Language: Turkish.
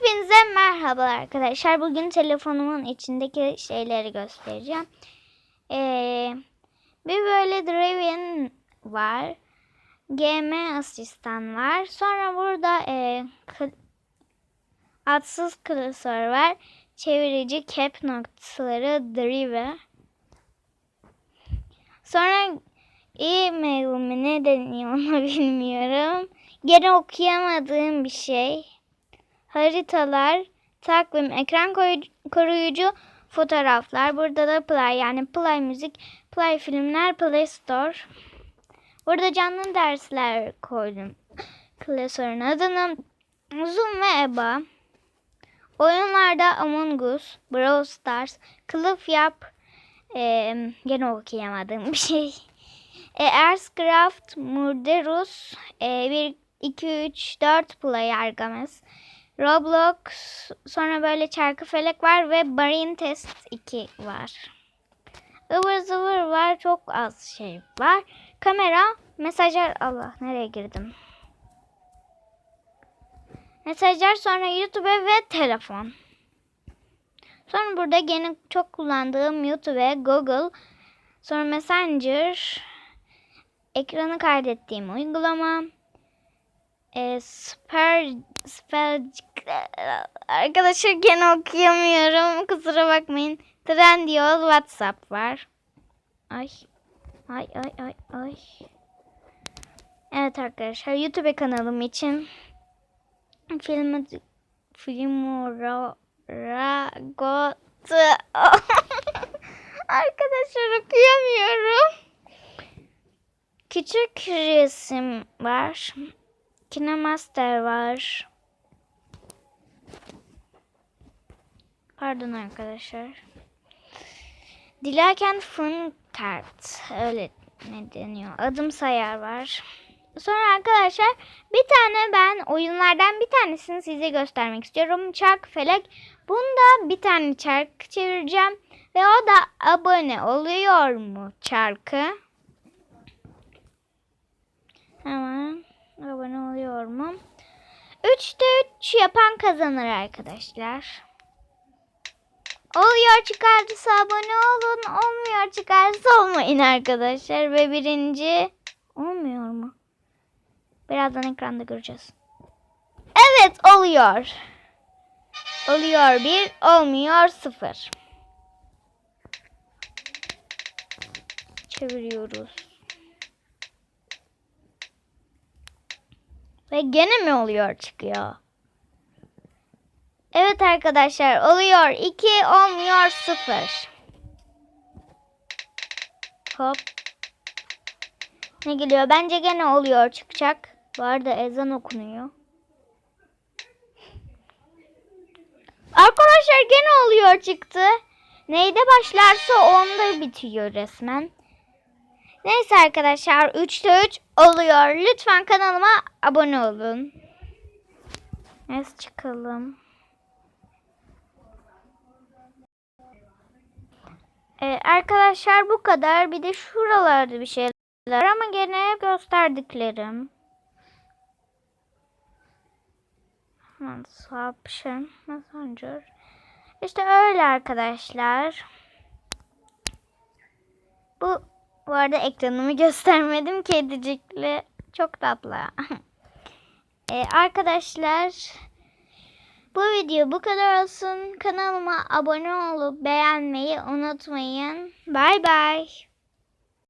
Hepinize merhaba arkadaşlar. Bugün telefonumun içindeki şeyleri göstereceğim. Ee, bir böyle Draven var. GM asistan var. Sonra burada e, adsız klasör var. Çevirici cap noktaları Drive. Sonra e-mail'imi ne deniyor onu bilmiyorum. Gene okuyamadığım bir şey haritalar, takvim, ekran koruyucu, fotoğraflar. Burada da Play yani Play Müzik, Play Filmler, Play Store. Burada canlı dersler koydum. Klasörün adını Zoom ve EBA. Oyunlarda Among Us, Brawl Stars, Kılıf Yap, eee, gene okuyamadığım bir şey. E, Earthcraft, Murderus, e, 1, 2, 3, 4 Play Argames. Roblox, sonra böyle Çarkıfelek var ve Brain Test 2 var. Ivır zıvır var, çok az şey var. Kamera, mesajlar, Allah nereye girdim? Mesajlar, sonra YouTube ve telefon. Sonra burada gene çok kullandığım YouTube, Google, sonra Messenger, ekranı kaydettiğim uygulama, e, Sper, Sper, arkadaşlar gene okuyamıyorum. Kusura bakmayın. Trendyol WhatsApp var. Ay. Ay ay ay ay. Evet arkadaşlar YouTube kanalım için film Filmora Ragot Arkadaşlar okuyamıyorum. Küçük resim var. Kinemaster var. Pardon arkadaşlar. Dilerken fun kart. Öyle ne deniyor? Adım sayar var. Sonra arkadaşlar bir tane ben oyunlardan bir tanesini size göstermek istiyorum. Çark Felek. Bunda bir tane çark çevireceğim. Ve o da abone oluyor mu çarkı? Hemen abone oluyor mu? 3'te 3 yapan kazanır arkadaşlar. Oluyor çıkardıysa abone olun. Olmuyor çıkarsa olmayın arkadaşlar. Ve birinci olmuyor mu? Birazdan ekranda göreceğiz. Evet oluyor. Oluyor bir, olmuyor sıfır. Çeviriyoruz. Ve gene mi oluyor çıkıyor? Evet arkadaşlar oluyor. 2 olmuyor 0. Hop. Ne geliyor? Bence gene oluyor çıkacak. Bu arada ezan okunuyor. Arkadaşlar gene oluyor çıktı. Neyde başlarsa onda bitiyor resmen. Neyse arkadaşlar 3'te 3 oluyor. Lütfen kanalıma abone olun. Neyse çıkalım. Ee, arkadaşlar bu kadar. Bir de şuralarda bir şeyler ama gene gösterdiklerim. Hemen Subscription Messenger. İşte öyle arkadaşlar. Bu bu arada ekranımı göstermedim. Kedicikli. Çok tatlı. ee, arkadaşlar bu video bu kadar olsun. Kanalıma abone olup beğenmeyi unutmayın. Bay bay.